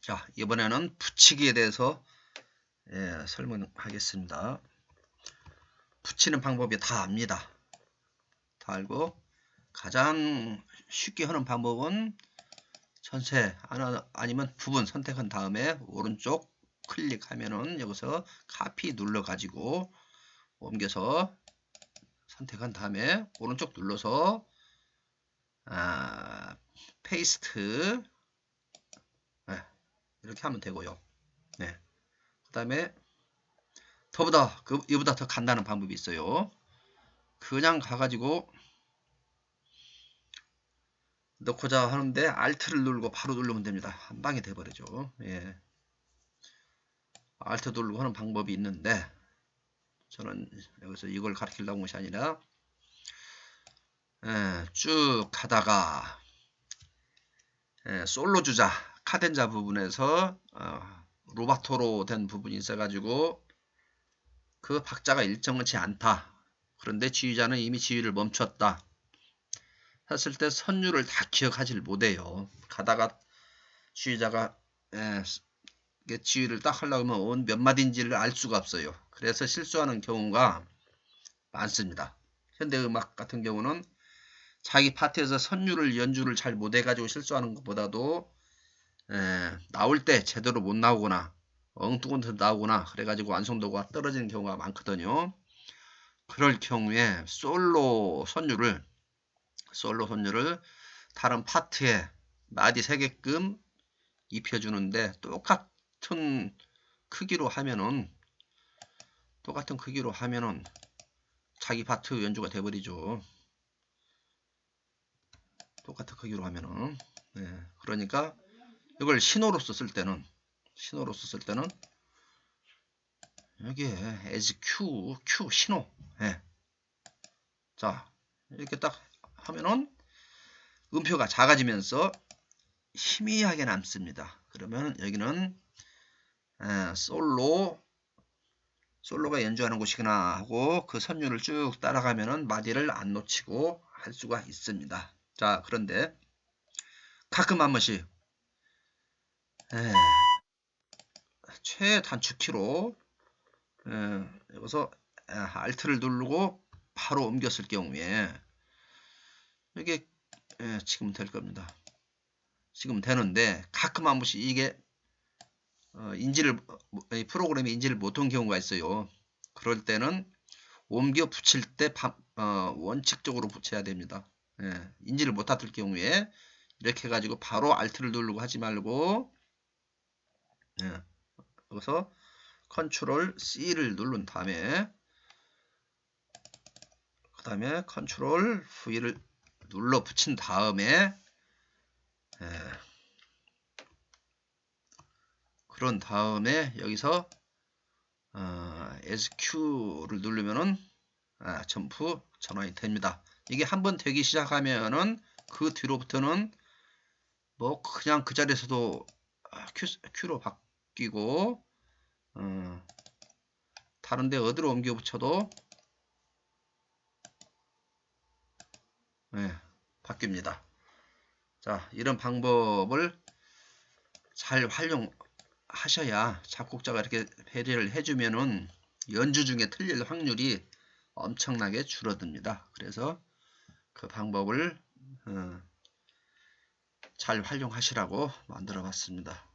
자, 이번에는 붙이기에 대해서 예, 설명하겠습니다. 붙이는 방법이 다 압니다. 다 알고 가장 쉽게 하는 방법은 전체 아니면 부분 선택한 다음에 오른쪽 클릭하면은 여기서 카피 눌러 가지고 옮겨서 선택한 다음에 오른쪽 눌러서 아, 페이스트 네, 이렇게 하면 되고요. 네. 그 다음에 더보다 그 이보다 더 간단한 방법이 있어요. 그냥 가가지고 넣고자 하는데 Alt를 누르고 바로 누르면 됩니다. 한 방에 돼버리죠. 예. Alt 누르고 하는 방법이 있는데 저는 여기서 이걸 가르치려고 한 것이 아니라 예, 쭉 가다가 예, 솔로 주자 카덴자 부분에서 어, 로바토로 된 부분이 있어가지고 그 박자가 일정치 않다. 그런데 지휘자는 이미 지휘를 멈췄다. 했을 때 선율을 다 기억하지 못해요. 가다가 지휘자가 에, 지휘를 딱 하려고 하면 몇 마디인지를 알 수가 없어요. 그래서 실수하는 경우가 많습니다. 현대음악 같은 경우는 자기 파트에서 선율을 연주를 잘 못해가지고 실수하는 것보다도 에, 나올 때 제대로 못 나오거나 엉뚱한 나오거나 그래가지고 완성도가 떨어지는 경우가 많거든요. 그럴 경우에 솔로 선율을 솔로 선율을 다른 파트에 마디 세게끔 입혀주는데 똑같은 크기로 하면은 똑같은 크기로 하면은 자기 파트 연주가 돼버리죠. 똑같은 크기로 하면은 네, 그러니까 이걸 신호로 썼을 때는 신호로 썼을 때는 여기에 as q q 신호 네. 자 이렇게 딱 하면은 음표가 작아지면서 희미하게 남습니다. 그러면 여기는 에, 솔로 솔로가 연주하는 곳이구나 하고 그 선율을 쭉 따라가면은 마디를 안 놓치고 할 수가 있습니다. 자 그런데 가끔 한 번씩 에, 최단축키로 에, 여기서 에, Alt를 누르고 바로 옮겼을 경우에 이게 예, 지금 될 겁니다. 지금 되는데 가끔 한 번씩 이게 어, 인지를 프로그램이 인지를 못한 경우가 있어요. 그럴 때는 옮겨 붙일 때 바, 어, 원칙적으로 붙여야 됩니다. 예, 인지를 못할 경우에 이렇게 해가지고 바로 Alt를 누르고 하지 말고 예, 여기서 컨트롤 C를 누른 다음에 그 다음에 컨트롤 V를 눌러 붙인 다음에 예, 그런 다음에 여기서 어, SQ를 누르면은 아, 점프 전환이 됩니다. 이게 한번 되기 시작하면은 그 뒤로부터는 뭐 그냥 그 자리에서도 Q, Q로 바 뀌고 어, 다른데 어디로 옮겨 붙여도 네, 바뀝니다. 자, 이런 방법을 잘 활용하셔야 작곡자가 이렇게 배려를 해주면은 연주 중에 틀릴 확률이 엄청나게 줄어듭니다. 그래서 그 방법을 어, 잘 활용하시라고 만들어 봤습니다.